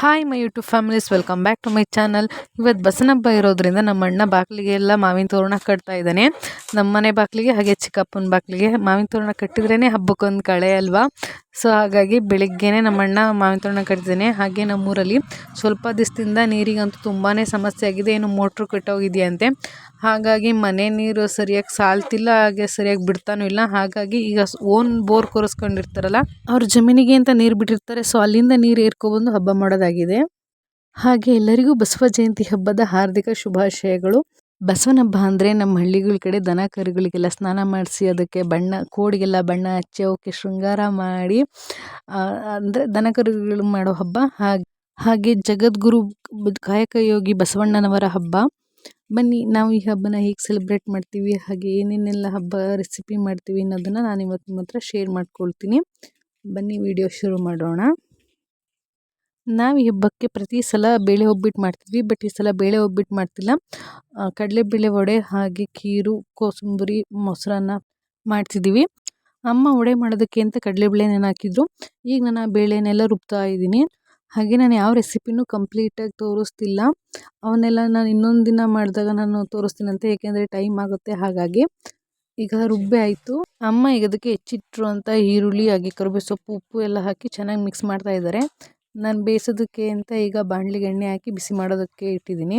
Hi my YouTube families welcome back to my channel ಇವತ್ತು ಬಸನಬ್ಬ ಇರೋದ್ರಿಂದ ನಮ್ಮ ಅಣ್ಣ ಬಾಗಿಲಿಗೆ ಎಲ್ಲ ಮಾವಿನ ತೋರಣ ಕಟ್ತಾ ಇದ್ದಾನೆ. ನಮ್ಮ ಮನೆ ಬಾಗಿಲಿಗೆ ಹಾಗೆ ಚಿಕ್ಕಪ್ಪನ ಬಾಗಿಲಿಗೆ ಮಾವಿನ ತೋರಣ ಕಟ್ಟಿದ್ರೇ ಹಬ್ಬಕ್ಕೊಂದು ಕಳೆ ಅಲ್ವಾ? ಸೊ ಹಾಗಾಗಿ ಬೆಳಿಗ್ಗೆನೇ ನಮ್ಮ ಅಣ್ಣ ಮಾವಿನ ತೋರಣ ಕಟ್ಟಿದ್ದಾನೆ. ಹಾಗೆ ನಮ್ಮೂರಲ್ಲಿ ಸ್ವಲ್ಪ ದಿವಸದಿಂದ ನೀರಿಗಂತೂ ತುಂಬಾ ಸಮಸ್ಯೆ ಆಗಿದೆ. ಏನು ಮೋಟ್ರು ಕೆಟ್ಟೋಗಿದೆಯಂತೆ. ಹಾಗಾಗಿ ಮನೆ ನೀರು ಸರಿಯಾಗಿ ಸಾಲ್ತಿಲ್ಲ, ಹಾಗೆ ಸರಿಯಾಗಿ ಬಿಡ್ತಾನೂ ಇಲ್ಲ. ಹಾಗಾಗಿ ಈಗ ಓನ್ ಬೋರ್ ಕೊರೆಸ್ಕೊಂಡಿರ್ತಾರಲ್ಲ, ಅವ್ರ ಜಮೀನಿಗೆ ಅಂತ ನೀರು ಬಿಟ್ಟಿರ್ತಾರೆ. ಸೊ ಅಲ್ಲಿಂದ ನೀರು ಏರ್ಕೊಬಂದು ಹಬ್ಬ ಮಾಡೋದಾಗಿದೆ. ಹಾಗೆ ಎಲ್ಲರಿಗೂ ಬಸವ ಜಯಂತಿ ಹಬ್ಬದ ಹಾರ್ದಿಕ ಶುಭಾಶಯಗಳು. ಬಸವನ ಹಬ್ಬ ಅಂದರೆ ನಮ್ಮ ಹಳ್ಳಿಗಳ ಕಡೆ ದನ ಕರುಗಳಿಗೆಲ್ಲ ಸ್ನಾನ ಮಾಡಿಸಿ ಅದಕ್ಕೆ ಬಣ್ಣ, ಕೋಡಿಗೆಲ್ಲ ಬಣ್ಣ ಹಚ್ಚಿ ಅವಕ್ಕೆ ಶೃಂಗಾರ ಮಾಡಿ ಅಂದರೆ ದನ ಕರುಗಳು ಮಾಡೋ ಹಬ್ಬ. ಹಾಗೆ ಹಾಗೆ ಜಗದ್ಗುರು ಕಾಯಕ ಯೋಗಿ ಬಸವಣ್ಣನವರ ಹಬ್ಬ. ಬನ್ನಿ, ನಾವು ಈ ಹಬ್ಬನ ಹೇಗೆ ಸೆಲೆಬ್ರೇಟ್ ಮಾಡ್ತೀವಿ, ಹಾಗೆ ಏನೇನೆಲ್ಲ ಹಬ್ಬ ರೆಸಿಪಿ ಮಾಡ್ತೀವಿ ಅನ್ನೋದನ್ನು ನಾನು ಇವತ್ತು ನಿಮ್ಮ ಹತ್ರ ಶೇರ್ ಮಾಡ್ಕೊಳ್ತೀನಿ. ಬನ್ನಿ ವಿಡಿಯೋ ಶುರು ಮಾಡೋಣ. ನಾವು ಈ ಹಬ್ಬಕ್ಕೆ ಪ್ರತಿ ಸಲ ಬೇಳೆ ಒಬ್ಬಿಟ್ಟು ಮಾಡ್ತಿದ್ವಿ, ಬಟ್ ಈ ಸಲ ಬೇಳೆ ಒಬ್ಬಿಟ್ಟು ಮಾಡ್ತಿಲ್ಲ. ಕಡಲೆಬೇಳೆ ವಡೆ ಹಾಗೆ ಖೀರು, ಕೋಸಂಬರಿ, ಮೊಸರನ್ನ ಮಾಡ್ತಿದ್ದೀವಿ ಅಮ್ಮ ವಡೆ ಮಾಡೋದಕ್ಕೆ ಅಂತ ಕಡಲೆಬೇಳೆ ಹಾಕಿದ್ರು. ಈಗ ನಾನು ಆ ಬೇಳೆನೆಲ್ಲ ರುಬ್ತಾ ಇದ್ದೀನಿ. ಹಾಗೆ ನಾನು ಯಾವ ರೆಸಿಪಿನೂ ಕಂಪ್ಲೀಟಾಗಿ ತೋರಿಸ್ತಿಲ್ಲ. ಅವನ್ನೆಲ್ಲ ನಾನು ಇನ್ನೊಂದು ದಿನ ಮಾಡಿದಾಗ ನಾನು ತೋರಿಸ್ತೀನಂತೆ ಏಕೆಂದರೆ ಟೈಮ್ ಆಗುತ್ತೆ ಹಾಗಾಗಿ. ಈಗ ರುಬ್ಬೆ ಆಯಿತು. ಅಮ್ಮ ಈಗ ಅದಕ್ಕೆ ಹೆಚ್ಚಿಟ್ರು ಅಂತ ಈರುಳ್ಳಿ, ಹಾಗೆ ಕರಿಬೇವು ಸೊಪ್ಪು, ಉಪ್ಪು ಎಲ್ಲ ಹಾಕಿ ಚೆನ್ನಾಗಿ ಮಿಕ್ಸ್ ಮಾಡ್ತಾ ಇದ್ದಾರೆ ನಾನು ಬೇಯಿಸೋದಕ್ಕೆ ಅಂತ ಈಗ ಬಾಣಲಿಗೆ ಎಣ್ಣೆ ಹಾಕಿ ಬಿಸಿ ಮಾಡೋದಕ್ಕೆ ಇಟ್ಟಿದ್ದೀನಿ.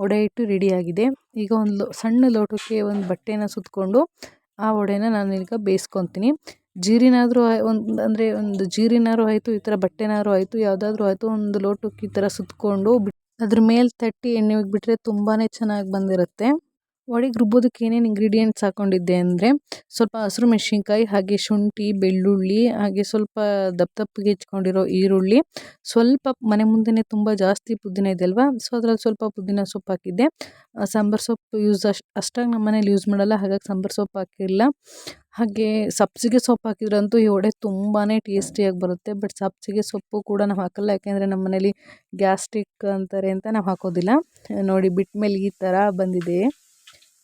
ವಡೆ ಇಟ್ಟು ರೆಡಿಯಾಗಿದೆ ಈಗ ಒಂದು ಸಣ್ಣ ಲೋಟಕ್ಕೆ ಒಂದು ಬಟ್ಟೆನ ಸುತ್ತಕೊಂಡು ಆ ವಡೆನ ನಾನು ಈಗ ಬೇಯಿಸ್ಕೊತೀನಿ. ಜೀರಿನಾದರೂ ಒಂದು ಅಂದರೆ ಒಂದು ಜೀರಿನಾರು ಆಯಿತು, ಈ ಥರ ಬಟ್ಟೆನಾರು ಆಯಿತು, ಯಾವುದಾದ್ರೂ ಆಯಿತು, ಒಂದು ಲೋಟಕ್ಕೆ ಈ ಥರ ಸುತ್ತಕೊಂಡು ಅದ್ರ ಮೇಲೆ ತಟ್ಟಿ ಎಣ್ಣೆ ಬಿಟ್ಟರೆ ತುಂಬಾ ಚೆನ್ನಾಗಿ ಬಂದಿರುತ್ತೆ. ವಡೆಗೆ ರುಬ್ಬೋದಕ್ಕೆ ಏನೇನು ಇಂಗ್ರೀಡಿಯೆಂಟ್ಸ್ ಹಾಕ್ಕೊಂಡಿದ್ದೆ ಅಂದರೆ ಸ್ವಲ್ಪ ಹಸಿರು ಮೆಣಸಿನ್ಕಾಯಿ, ಹಾಗೆ ಶುಂಠಿ, ಬೆಳ್ಳುಳ್ಳಿ, ಹಾಗೆ ಸ್ವಲ್ಪ ದಪ್ಪ ದಪ್ಪಗೆ ಹೆಚ್ಕೊಂಡಿರೋ ಈರುಳ್ಳಿ. ಸ್ವಲ್ಪ ಮನೆ ಮುಂದೆನೇ ತುಂಬ ಜಾಸ್ತಿ ಪುದೀನ ಇದೆ ಸೊ ಅದ್ರಲ್ಲಿ ಸ್ವಲ್ಪ ಪುದೀನ ಸೊಪ್ಪು ಹಾಕಿದ್ದೆ. ಸಾಂಬಾರು ಸೊಪ್ಪು ಯೂಸ್ ಅಷ್ಟು, ಅಷ್ಟಾಗಿ ನಮ್ಮ ಮನೇಲಿ ಯೂಸ್ ಮಾಡಲ್ಲ, ಹಾಗಾಗಿ ಸಾಂಬಾರು ಸೊಪ್ಪು ಹಾಕಿರಲ್ಲ ಹಾಗೆ ಸಬ್ಸಿಗೆ ಸೊಪ್ಪು ಹಾಕಿದ್ರಂತೂ ಈ ವಡೆ ತುಂಬಾ ಟೇಸ್ಟಿಯಾಗಿ ಬರುತ್ತೆ. ಬಟ್ ಸಬ್ಸಿಗೆ ಸೊಪ್ಪು ಕೂಡ ನಾವು ಹಾಕಲ್ಲ, ಯಾಕೆಂದರೆ ನಮ್ಮ ಮನೇಲಿ ಗ್ಯಾಸ್ಟ್ರಿಕ್ ಅಂತಾರೆ ಅಂತ ನಾವು ಹಾಕೋದಿಲ್ಲ. ನೋಡಿ ಬಿಟ್ಟ ಮೇಲೆ ಈ ಥರ ಬಂದಿದೆ.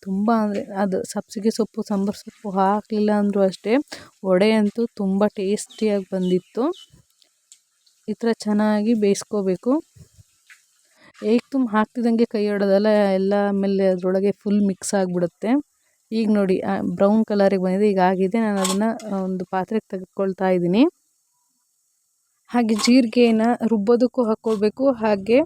ತುಂಬ ಅಂದರೆ ಅದು ಸಬ್ಬಸಿಗೆ ಸೊಪ್ಪು, ಸಾಂಬಾರು ಸೊಪ್ಪು ಹಾಕಲಿಲ್ಲ ಅಂದರೂ ಅಷ್ಟೇ ವಡೆ ಅಂತೂ ತುಂಬ ಟೇಸ್ಟಿಯಾಗಿ ಬಂದಿತ್ತು. ಈ ಥರ ಚೆನ್ನಾಗಿ ಬೇಯಿಸ್ಕೋಬೇಕು. ಏಕ್ ತುಂಬ ಹಾಕ್ತಿದ್ದಂಗೆ ಕೈ ಹೊಡೋದಲ್ಲ ಎಲ್ಲ ಆಮೇಲೆ ಅದರೊಳಗೆ ಫುಲ್ ಮಿಕ್ಸ್ ಆಗಿಬಿಡುತ್ತೆ. ಈಗ ನೋಡಿ ಬ್ರೌನ್ ಕಲರಿಗೆ ಬಂದಿದೆ, ಈಗ ಆಗಿದೆ. ನಾನು ಅದನ್ನು ಒಂದು ಪಾತ್ರೆಗೆ ತೆಗೆದುಕೊಳ್ತಾ ಇದ್ದೀನಿ. ಹಾಗೆ ಜೀರಿಗೆನ ರುಬ್ಬೋದಕ್ಕೂ ಹಾಕ್ಕೊಳ್ಬೇಕು ಹಾಗೆ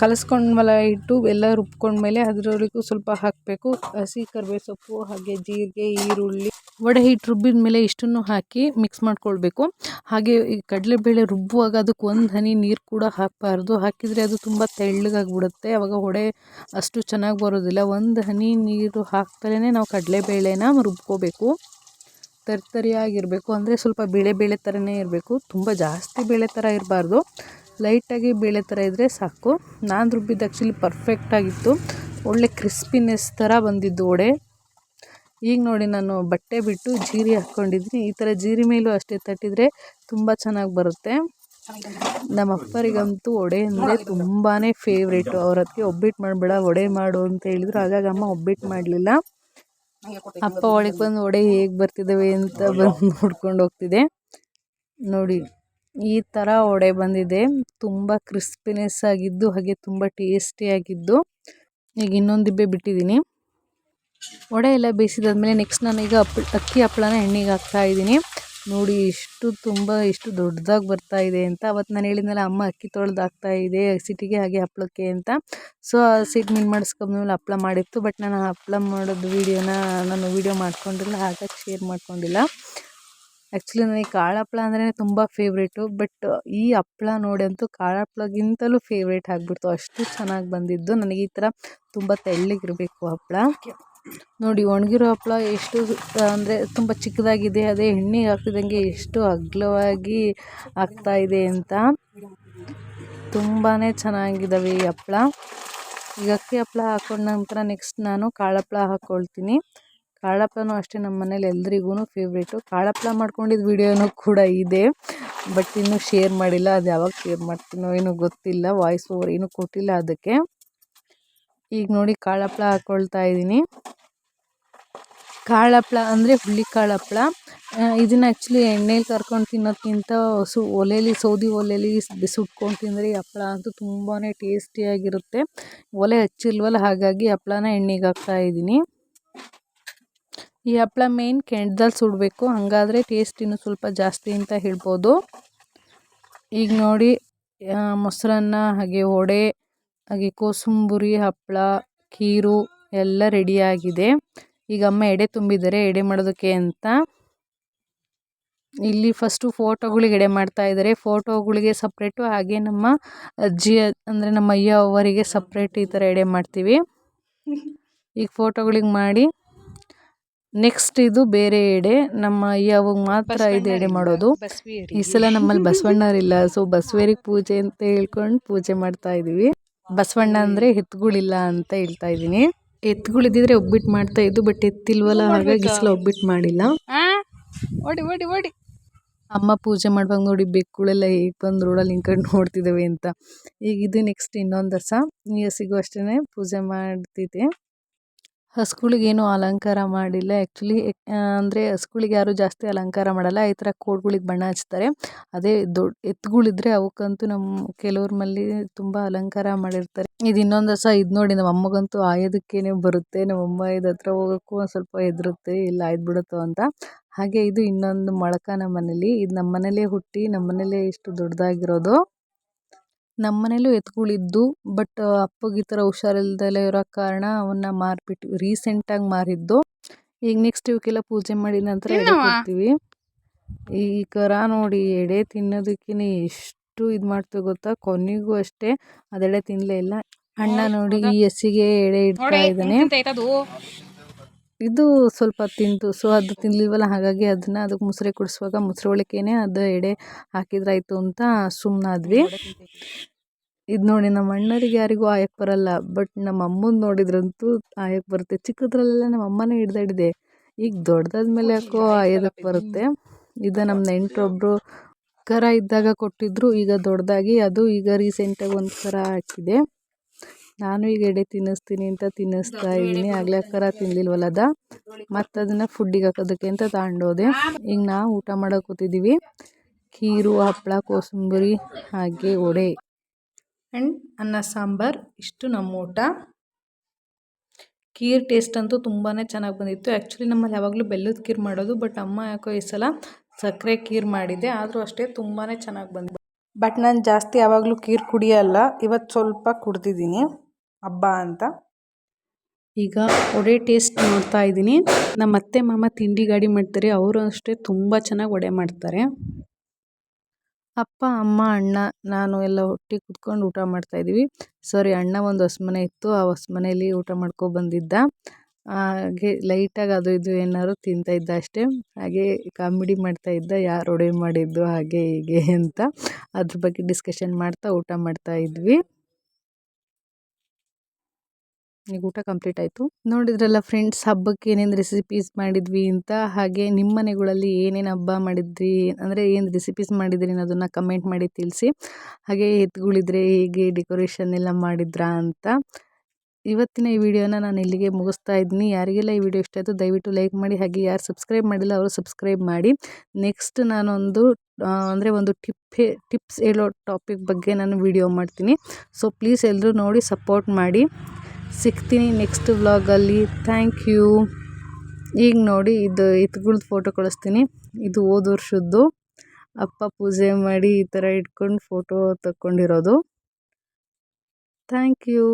ಕಲಸ್ಕೊಂಡ್ಮೇಲೆ ಇಟ್ಟು ಎಲ್ಲ ರುಬ್ಕೊಂಡ್ಮೇಲೆ ಅದರೊಳಗೂ ಸ್ವಲ್ಪ ಹಾಕಬೇಕು. ಹಸಿ ಕರಿಬೇವು ಸೊಪ್ಪು ಹಾಗೆ ಜೀರಿಗೆ, ಈರುಳ್ಳಿ, ವಡೆ ಹಿಟ್ಟು ರುಬ್ಬಿದ ಮೇಲೆ ಇಷ್ಟನ್ನು ಹಾಕಿ ಮಿಕ್ಸ್ ಮಾಡ್ಕೊಳ್ಬೇಕು. ಹಾಗೆ ಈ ಕಡಲೆಬೇಳೆ ರುಬ್ಬುವಾಗ ಅದಕ್ಕೆ ಒಂದು ಹನಿ ನೀರು ಕೂಡ ಹಾಕಬಾರ್ದು. ಹಾಕಿದರೆ ಅದು ತುಂಬ ತೆಳ್ಳಗಾಗ್ಬಿಡುತ್ತೆ. ಆವಾಗ ವಡೆ ಅಷ್ಟು ಚೆನ್ನಾಗಿ ಬರೋದಿಲ್ಲ. ಒಂದು ಹನಿ ನೀರು ಹಾಕ್ತಲೇ ನಾವು ಕಡಲೆಬೇಳೆನ ರುಬ್ಕೋಬೇಕು. ತರಿತರಿಯಾಗಿರಬೇಕು. ಅಂದರೆ ಸ್ವಲ್ಪ ಬೇಳೆ ಬೇಳೆ ಥರನೇ ಇರಬೇಕು. ತುಂಬ ಜಾಸ್ತಿ ಬೇಳೆ ಥರ ಇರಬಾರ್ದು. ಲೈಟಾಗಿ ಬೇಳೆ ಥರ ಇದ್ದರೆ ಸಾಕು. ನಾನು ರುಬ್ಬಿದ್ದು ಆ್ಯಕ್ಚುಲಿ ಪರ್ಫೆಕ್ಟಾಗಿತ್ತು ಒಳ್ಳೆ ಕ್ರಿಸ್ಪಿನೆಸ್ ಥರ ಬಂದಿದ್ದು ವಡೆ. ಈಗ ನೋಡಿ ನಾನು ಬಟ್ಟೆ ಬಿಟ್ಟು ಜೀರಿ ಹಾಕ್ಕೊಂಡಿದ್ದೀನಿ. ಈ ಥರ ಜೀರಿ ಮೇಲೂ ಅಷ್ಟೇ ತಟ್ಟಿದರೆ ತುಂಬ ಚೆನ್ನಾಗಿ ಬರುತ್ತೆ. ನಮ್ಮ ಅಪ್ಪರಿಗಂತೂ ವಡೆ ಅಂದರೆ ತುಂಬಾ ಫೇವ್ರೇಟು ಅವ್ರ ಅದಕ್ಕೆ ಒಬ್ಬಿಟ್ಟು ಮಾಡಬೇಡ, ವಡೆ ಮಾಡು ಅಂತ ಹೇಳಿದ್ರು. ಹಾಗಾಗಿ ಅಮ್ಮ ಒಬ್ಬಿಟ್ಟು ಮಾಡಲಿಲ್ಲ. ಅಪ್ಪ ಒಳಗೆ ಬಂದು ಒಡೆ ಹೇಗೆ ಬರ್ತಿದ್ದಾವೆ ಅಂತ ಬಂದು ನೋಡ್ಕೊಂಡು ಹೋಗ್ತಿದೆ. ನೋಡಿ ಈ ಥರ ಒಡೆ ಬಂದಿದೆ. ತುಂಬ ಕ್ರಿಸ್ಪಿನೆಸ್ ಆಗಿದ್ದು ಹಾಗೆ ತುಂಬ ಟೇಸ್ಟಿಯಾಗಿದ್ದು ಈಗ ಇನ್ನೊಂದು ದಿಬ್ಬೆ ಬಿಟ್ಟಿದ್ದೀನಿ ವಡೆ ಎಲ್ಲ ಬೇಯಿಸಿದಾದ್ಮೇಲೆ ನೆಕ್ಸ್ಟ್ ನಾನು ಈಗ ಅಪ್ಪ ಅಕ್ಕಿ ಹಪ್ಪಳನ ಎಣ್ಣೆಗೆ ಹಾಕ್ತಾಯಿದ್ದೀನಿ ನೋಡಿ, ಇಷ್ಟು ತುಂಬ, ಇಷ್ಟು ದೊಡ್ಡದಾಗಿ ಬರ್ತಾ ಇದೆ ಅಂತ ಅವತ್ತು ನಾನು ಹೇಳಿದ್ನಲ್ಲ, ಅಮ್ಮ ಅಕ್ಕಿ ತೊಳೆದು ಹಾಕ್ತಾ ಇದೆ, ಸಿಟಿಗೆ ಹಾಗೆ ಹಪ್ಪಳಕ್ಕೆ ಅಂತ. ಸೊ ಆ ಸಿಟ್ ಮೀನು ಮಾಡಿಸ್ಕೊಂಡ್ಮೇಲೆ ಹಪ್ಪಳ ಮಾಡಿತ್ತು ಬಟ್ ನಾನು ಹಪ್ಪಳ ಮಾಡೋದು ವೀಡಿಯೋನ ನಾನು ವೀಡಿಯೋ ಮಾಡ್ಕೊಂಡಿಲ್ಲ, ಹಾಗಾಗಿ ಶೇರ್ ಮಾಡ್ಕೊಂಡಿಲ್ಲ. ಆ್ಯಕ್ಚುಲಿ ನನಗೆ ಕಾಳು ಹಪ್ಪಳ ಅಂದ್ರೆ ತುಂಬ ಫೇವ್ರೇಟು ಬಟ್ ಈ ಹಪ್ಪಳ ನೋಡಿ ಅಂತೂ ಕಾಳು ಹಪ್ಳಗಿಂತಲೂ ಫೇವ್ರೇಟ್ ಆಗಿಬಿಡ್ತು. ಅಷ್ಟು ಚೆನ್ನಾಗಿ ಬಂದಿದ್ದು. ನನಗೆ ಈ ಥರ ತುಂಬ ತೆಳ್ಳಗಿರಬೇಕು ಹಪ್ಪಳ ನೋಡಿ, ಒಣಗಿರೋ ಹಪ್ಪಳ ಎಷ್ಟು ಅಂದರೆ ತುಂಬ ಚಿಕ್ಕದಾಗಿದೆ, ಅದೇ ಎಣ್ಣೆಗೆ ಹಾಕಿದಂಗೆ ಎಷ್ಟು ಅಗ್ಲವಾಗಿ ಆಗ್ತಾಯಿದೆ ಅಂತ. ತುಂಬಾ ಚೆನ್ನಾಗಿದ್ದಾವೆ ಈ ಹಪ್ಪಳ ಈಗ ಅಕ್ಕಿ ಹಪ್ಪಳ ಹಾಕೊಂಡ ನಂತರ ನೆಕ್ಸ್ಟ್ ನಾನು ಕಾಳು ಹಪ್ಪಳ ಹಾಕ್ಕೊಳ್ತೀನಿ ಕಾಳು ಹಪ್ಪಳನೂ ಅಷ್ಟೇ ನಮ್ಮ ಮನೇಲಿ ಎಲ್ರಿಗೂ ಫೇವ್ರೇಟು ಕಾಳು ಮಾಡ್ಕೊಂಡಿದ್ದ ವೀಡಿಯೋನೂ ಕೂಡ ಇದೆ ಬಟ್ ಇನ್ನೂ ಶೇರ್ ಮಾಡಿಲ್ಲ. ಅದು ಯಾವಾಗ ಶೇರ್ ಮಾಡ್ತೀನೋ ಏನೂ ಗೊತ್ತಿಲ್ಲ. ವಾಯ್ಸ್ ಓವರ್ ಏನೂ ಕೊಟ್ಟಿಲ್ಲ ಅದಕ್ಕೆ. ಈಗ ನೋಡಿ ಕಾಳು ಹಪ್ಪಳ ಹಾಕ್ಕೊಳ್ತಾ ಇದ್ದೀನಿ ಕಾಳು ಹಪ್ಳ ಅಂದರೆ ಹುಳಿ ಕಾಳು ಹಪ್ಳ ಇದನ್ನು ಆ್ಯಕ್ಚುಲಿ ಎಣ್ಣೆಲಿ ಕರ್ಕೊಂಡು ತಿನ್ನೋದಕ್ಕಿಂತ ಸು ಒಲೆಯಲ್ಲಿ ಸೌದೆ ಒಲೆಯಲ್ಲಿ ಸುಟ್ಕೊಂಡು ತಿಂದರೆ ಈ ಹಪ್ಳ ಅಂತೂ ತುಂಬಾ ಟೇಸ್ಟಿಯಾಗಿರುತ್ತೆ ಒಲೆ ಹಚ್ಚಿಲ್ವಲ್ಲ, ಹಾಗಾಗಿ ಹಪ್ಳನ ಎಣ್ಣೆಗೆ ಹಾಕ್ತಾಯಿದ್ದೀನಿ ಈ ಹಪ್ಳ ಮೇನ್ ಕೆಂಡದಲ್ಲಿ ಸುಡಬೇಕು, ಹಾಗಾದರೆ ಟೇಸ್ಟ್ ಇನ್ನೂ ಸ್ವಲ್ಪ ಜಾಸ್ತಿ ಅಂತ ಹೇಳ್ಬೋದು. ಈಗ ನೋಡಿ ಮೊಸರನ್ನ, ಹಾಗೆ ವಡೆ, ಹಾಗೆ ಕೋಸಂಬರಿ ಹಪ್ಪಳ, ಖೀರು ಎಲ್ಲ ರೆಡಿಯಾಗಿದೆ ಈಗ ಅಮ್ಮ ಎಡೆ ತುಂಬಿದ್ದಾರೆ ಎಡೆ ಮಾಡೋದಕ್ಕೆ ಅಂತ. ಇಲ್ಲಿ ಫಸ್ಟು ಫೋಟೋಗಳಿಗೆ ಎಡೆ ಮಾಡ್ತಾ ಇದ್ದಾರೆ. ಫೋಟೋಗಳಿಗೆ ಸಪ್ರೇಟು ಹಾಗೆ ನಮ್ಮ ಅಜ್ಜಿ ಅಂದರೆ ನಮ್ಮ ಅಯ್ಯ ಅವರಿಗೆ ಸಪ್ರೇಟ್ ಈ ಥರ ಎಡೆ ಮಾಡ್ತೀವಿ. ಈಗ ಫೋಟೋಗಳಿಗೆ ಮಾಡಿ ನೆಕ್ಸ್ಟ್ ಇದು ಬೇರೆ ಎಡೆ. ನಮ್ಮ ಅಯ್ಯವಾಗ ಮಾತ್ರ ಇದು ಎಡೆ ಮಾಡೋದು. ಈ ಸಲ ನಮ್ಮಲ್ಲಿ ಬಸವಣ್ಣರಿಲ್ಲ ಸೊ ಬಸವೇರಿಗೆ ಪೂಜೆ ಅಂತ ಹೇಳ್ಕೊಂಡು ಪೂಜೆ ಮಾಡ್ತಾ ಇದೀವಿ. ಬಸವಣ್ಣ ಅಂದರೆ ಎತ್ತುಗಳಿಲ್ಲ ಅಂತ ಹೇಳ್ತಾ ಇದ್ದೀನಿ. ಎತ್ತುಗಳಿದ್ದಿದ್ರೆ ಒಬ್ಬಿಟ್ಟು ಮಾಡ್ತಾ ಇದ್ದು ಬಟ್ ಎತ್ತಿಲ್ವಲ್ಲ ಹಾಗಾಗಿ ಈ ಸಲ ಒಬ್ಬಿಟ್ಟು ಮಾಡಿಲ್ಲ. ಓಡಿ ಓಡಿ ಓಡಿ. ಅಮ್ಮ ಪೂಜೆ ಮಾಡುವಾಗ ನೋಡಿ ಬೆಕ್ಕುಗಳೆಲ್ಲ ಹೇಗೆ ಬಂದು ರೋಡಲ್ಲಿ ನಿಂತ್ಕೊಂಡು ನೋಡ್ತಿದ್ದಾವೆ ಅಂತ. ಈಗ ಇದು ನೆಕ್ಸ್ಟ್ ಇನ್ನೊಂದು ದಿವಸ ನೀಸಿಗೂ ಅಷ್ಟೇ ಪೂಜೆ ಮಾಡ್ತಿದ್ದೆ. ಹಸುಗಳಿಗೇನು ಅಲಂಕಾರ ಮಾಡಿಲ್ಲ. ಆ್ಯಕ್ಚುಲಿ ಅಂದರೆ ಹಸುಗಳಿಗೆ ಯಾರು ಜಾಸ್ತಿ ಅಲಂಕಾರ ಮಾಡಲ್ಲ. ಈ ಥರ ಕೋಡ್ಗಳಿಗೆ ಬಣ್ಣ ಹಚ್ತಾರೆ. ಅದೇ ದೊಡ್ಡ ಎತ್ತುಗಳಿದ್ರೆ ಅವಕ್ಕಂತೂ ನಮ್ಮ ಕೆಲವ್ರ ಮಲ್ಲಿ ತುಂಬ ಅಲಂಕಾರ ಮಾಡಿರ್ತಾರೆ. ಇದು ಇನ್ನೊಂದು ಸಹ ಇದು ನೋಡಿ ನಮ್ಮ ಅಮ್ಮಗಂತೂ ಆಯೋದಕ್ಕೇನೆ ಬರುತ್ತೆ. ನಮ್ಮ ಅಮ್ಮ ಇದು ಹತ್ರ ಹೋಗೋಕ್ಕೂ ಒಂದು ಸ್ವಲ್ಪ ಹೆದರುತ್ತೆ. ಇಲ್ಲ ಆಯ್ದು ಬಿಡುತ್ತೋ ಅಂತ. ಹಾಗೆ ಇದು ಇನ್ನೊಂದು ಮೊಳಕ ನಮ್ಮ ಮನೇಲಿ. ಇದು ನಮ್ಮ ಮನೇಲೇ ಹುಟ್ಟಿ ನಮ್ಮ ಮನೇಲೇ ಇಷ್ಟು ದೊಡ್ಡದಾಗಿರೋದು. ನಮ್ಮ ಮನೇಲೂ ಎತ್ತುಗಳಿದ್ದು ಬಟ್ ಅಪ್ಪಗೆ ಈ ಥರ ಹುಷಾರಿಲ್ದಲೆ ಇರೋ ಕಾರಣ ಅವನ್ನ ಮಾರ್ಬಿಟ್ಟು ರೀಸೆಂಟಾಗಿ ಮಾರಿದ್ದು. ಈಗ ನೆಕ್ಸ್ಟ್ ಇವಕ್ಕೆಲ್ಲ ಪೂಜೆ ಮಾಡಿದ ನಂತರ ಕೊಡ್ತೀವಿ. ಈ ಕರ ನೋಡಿ ಎಡೆ ತಿನ್ನೋದಕ್ಕೇ ಎಷ್ಟು ಇದು ಮಾಡ್ತೀವಿ ಗೊತ್ತಾ? ಕೊನೆಗೂ ಅಷ್ಟೇ ಅದೆಡೆ ತಿನ್ನಲೇ ಇಲ್ಲ. ಅಣ್ಣ ನೋಡಿ ಈ ಹಸಿಗೆ ಎಡೆ ಇಡ್ತಾ ಇದ್ದಾನೆ ಇದು ಸ್ವಲ್ಪ ತಿಂತು ಸೊ ಅದು ತಿನ್ನಲಿಲ್ವಲ್ಲ ಹಾಗಾಗಿ ಅದನ್ನ ಅದಕ್ಕೆ ಮುಸ್ರೆ ಕುಡಿಸುವಾಗ ಮುಸ್ರೆ ಒಳಕ್ಕೇನೆ ಅದು ಎಡೆ ಹಾಕಿದ್ರಾಯ್ತು ಅಂತ ಸುಮ್ಮನಾದ್ವಿ ಇದು ನೋಡಿ ನಮ್ಮ ಅಣ್ಣರಿಗೆ ಯಾರಿಗೂ ಆಯಕ್ಕೆ ಬರಲ್ಲ ಬಟ್ ನಮ್ಮ ಅಮ್ಮನ ನೋಡಿದ್ರಂತೂ ಆಯಕ್ಕೆ ಬರುತ್ತೆ. ಚಿಕ್ಕದ್ರಲ್ಲೆಲ್ಲ ನಮ್ಮ ಅಮ್ಮನೇ ಹಿಡ್ದಾಡಿದೆ ಈಗ ದೊಡ್ಡದಾದ್ಮೇಲೆ ಯಾಕೋ ಆಯೋದಕ್ಕೆ ಬರುತ್ತೆ. ಇದು ನಮ್ಮ ನೆಂಟರೊಬ್ಬರು ಕರ ಇದ್ದಾಗ ಕೊಟ್ಟಿದ್ರು ಈಗ ದೊಡ್ಡದಾಗಿ ಅದು ಈಗ ರೀಸೆಂಟಾಗಿ ಒಂದು ಕರ ಹಾಕಿದೆ. ನಾನು ಈಗ ಎಡೆ ತಿನ್ನಿಸ್ತೀನಿ ಅಂತ ತಿನ್ನಿಸ್ತಾ ಇದ್ದೀನಿ. ಆಗಲೇ ಅಕ್ಕರ ತಿನ್ಲಿಲ್ವಲ್ಲ ಅದ? ಮತ್ತು ಅದನ್ನು ಫುಡ್ಡಿಗೆ ಹಾಕೋದಕ್ಕೆ ಅಂತ ತಗೊಂಡೋದೆ. ಈಗ ನಾವು ಊಟ ಮಾಡೋಕೆ ಕೂತಿದ್ದೀವಿ ಖೀರು ಹಪ್ಪಳ ಕೋಸಂಬರಿ ಹಾಗೆ ವಡೆ. ಆ್ಯಂಡ್ ಅನ್ನ ಸಾಂಬಾರು. ಇಷ್ಟು ನಮ್ಮ ಊಟ. ಖೀರ್ ಟೇಸ್ಟ್ ಅಂತೂ ತುಂಬಾ ಚೆನ್ನಾಗಿ ಬಂದಿತ್ತು. ಆ್ಯಕ್ಚುಲಿ ನಮ್ಮಲ್ಲಿ ಯಾವಾಗಲೂ ಬೆಲ್ಲದ ಖೀರ್ ಮಾಡೋದು ಬಟ್ ಅಮ್ಮ ಯಾಕೋ ಈ ಸಲ ಸಕ್ಕರೆ ಖೀರ್ ಮಾಡಿದೆ. ಆದರೂ ಅಷ್ಟೇ ತುಂಬಾ ಚೆನ್ನಾಗಿ ಬಂದಿದೆ ಬಟ್ ನಾನು ಜಾಸ್ತಿ ಯಾವಾಗಲೂ ಖೀರ್ ಕುಡಿಯಲ್ಲ. ಇವತ್ತು ಸ್ವಲ್ಪ ಕುಡ್ದಿದ್ದೀನಿ. ಹಬ್ಬ ಅಂತ. ಈಗ ವಡೆ ಟೇಸ್ಟ್ ನೋಡ್ತಾ ಇದ್ದೀನಿ. ನಮ್ಮ ಅತ್ತೆ ಮಾಮ ತಿಂಡಿ ಗಾಡಿ ಮಾಡ್ತಾರೆ. ಅವರು ಅಷ್ಟೇ ತುಂಬ ಚೆನ್ನಾಗಿ ವಡೆ ಮಾಡ್ತಾರೆ. ಅಪ್ಪ, ಅಮ್ಮ, ಅಣ್ಣ, ನಾನು ಎಲ್ಲ ಹೊಟ್ಟೆ ಕುತ್ಕೊಂಡು ಊಟ ಮಾಡ್ತಾ ಇದ್ದೀವಿ. ಸಾರಿ, ಅಣ್ಣ ಒಂದು ಹೊಸ ಮನೆ ಇತ್ತು. ಆ ಹೊಸ ಮನೆಯಲ್ಲಿ ಊಟ ಮಾಡ್ಕೊ ಬಂದಿದ್ದ. ಹಾಗೆ ಲೈಟಾಗಿ ಅದು ಇದು ಏನಾದ್ರು ತಿಂತಾ ಇದ್ದ ಅಷ್ಟೇ. ಹಾಗೆ ಕಾಮಿಡಿ ಮಾಡ್ತಾ ಇದ್ದ. ಯಾರು ಒಡೆ ಮಾಡಿದ್ದು, ಹಾಗೆ ಹೀಗೆ ಅಂತ. ಅದ್ರ ಬಗ್ಗೆ ಡಿಸ್ಕಷನ್ ಮಾಡ್ತಾ ಊಟ ಮಾಡ್ತಾ ಇದ್ವಿ. ಈಗ ಊಟ ಕಂಪ್ಲೀಟ್ ಆಯಿತು. ನೋಡಿದ್ರಲ್ಲ ಫ್ರೆಂಡ್ಸ್ ಹಬ್ಬಕ್ಕೆ ಏನೇನು ರೆಸಿಪೀಸ್ ಮಾಡಿದ್ವಿ ಅಂತ, ಹಾಗೆ ನಿಮ್ಮ ಮನೆಗಳಲ್ಲಿ ಏನೇನು ಹಬ್ಬ ಮಾಡಿದ್ರಿ, ಅಂದರೆ ಏನು ರೆಸಿಪೀಸ್ ಮಾಡಿದ್ರಿ ಅನ್ನೋದನ್ನು ಕಮೆಂಟ್ ಮಾಡಿ ತಿಳಿಸಿ. ಹಾಗೆ ಎತ್ತುಗಳಿದ್ರೆ ಹೇಗೆ ಡೆಕೋರೇಷನ್ ಎಲ್ಲ ಮಾಡಿದ್ರಾ ಅಂತ. ಇವತ್ತಿನ ಈ ವಿಡಿಯೋನ ನಾನು ಇಲ್ಲಿಗೆ ಮುಗಿಸ್ತಾ ಇದ್ದೀನಿ. ಯಾರಿಗೆಲ್ಲ ಈ ವಿಡಿಯೋ ಇಷ್ಟ ಆಯಿತು ದಯವಿಟ್ಟು ಲೈಕ್ ಮಾಡಿ, ಹಾಗೆ ಯಾರು ಸಬ್ಸ್ಕ್ರೈಬ್ ಮಾಡಿಲ್ಲ ಅವರು ಸಬ್ಸ್ಕ್ರೈಬ್ ಮಾಡಿ. ನೆಕ್ಸ್ಟ್ ನಾನೊಂದು ಅಂದರೆ ಒಂದು ಟಿಪ್ಪೆ ಟಿಪ್ಸ್ ಹೇಳೋ ಟಾಪಿಕ್ ಬಗ್ಗೆ ನಾನು ವಿಡಿಯೋ ಮಾಡ್ತೀನಿ. ಸೊ ಪ್ಲೀಸ್ ಎಲ್ಲರೂ ನೋಡಿ ಸಪೋರ್ಟ್ ಮಾಡಿ. ಸಿಗ್ತೀನಿ ನೆಕ್ಸ್ಟ್ ವ್ಲಾಗಲ್ಲಿ. ಥ್ಯಾಂಕ್ ಯು ಈಗ ನೋಡಿ ಇದು ಎತ್ತುಗಳ್ದು ಫೋಟೋ ಕಳಿಸ್ತೀನಿ. ಇದು ಹೋದ ವರ್ಷದ್ದು. ಅಪ್ಪ ಪೂಜೆ ಮಾಡಿ ಈ ಥರ ಇಟ್ಕೊಂಡು ಫೋಟೋ ತಕ್ಕೊಂಡಿರೋದು. Thank you